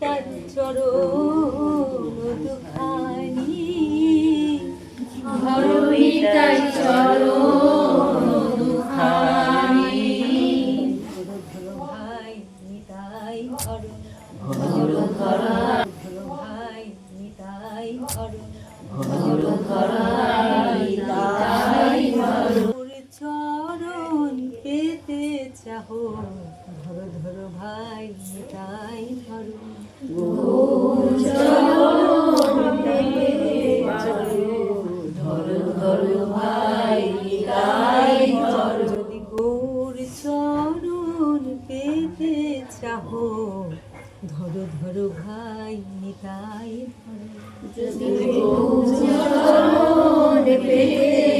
নিতার চরণ দুখানি। ধরো তার চরণ দুখানি। ভাই নিতাই ধরো ধরো চাহো ধরো ধরো ভাই নিতাই ধরো। যদি গোর চরণ পেতে চাহো, ধরো ধরো ভাই নিতাই ধরো। নিতাই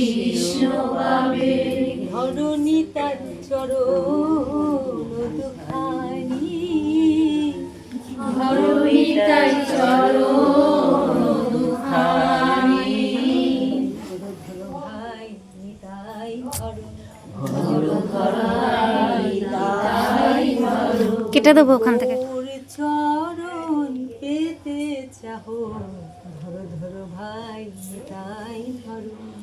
কৃষ্ণ পাবে ধরণী তার চরণ দুখানি। ধরণী তার চরণ দুখানি। ধরো ধরো ভাই নিতাই ধরো। ধরো ধরো নিতাই ধরো কেটে দেবো ওখান থেকে। ওর চরণ পেতে চাহো। ধরো ধরো ভাই নিতাই ধরো ধরো।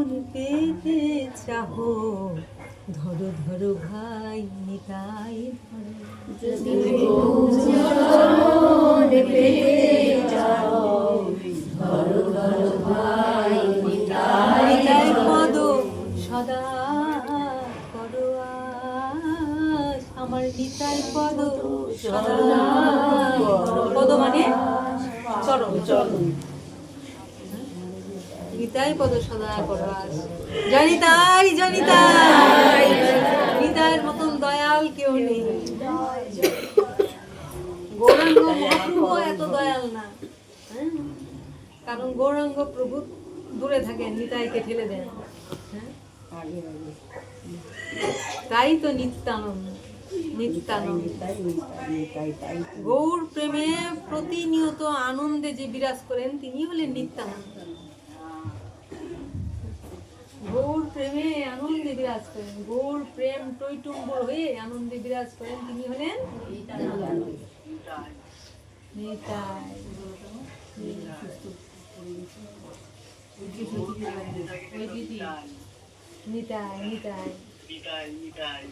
চরণ পেতে চাহো ধরো ধরো ভাই নিতাই ধরো নিতাই পদ সদা করো আমার নিতাই পদ সদা। পদ মানে? চরণ চরণ নিতাই পদ সদা করো আস। জনিতাই জনিতাই নিতাইয়ের মতন দয়াল কেউ নেই গৌরাঙ্গ মহাপ্রভু এত দয়াল না হ্যাঁ? কারণ গৌরাঙ্গ প্রভু দূরে থাকেন নিতাইকে ঠেলে দেন হ্যাঁ? তাই তো নিত্যানন্দ গৌর প্রেমে প্রতিনিয়ত আনন্দে যে বিরাজ করেন তিনি হলেন নিত্যানন্দ বিরাজ করেন। গোল প্রেম টৈটুম্বর হয়ে আনন্দে বিরাজ করেন তিনি হলেন নিতাই নিতাই নিতাই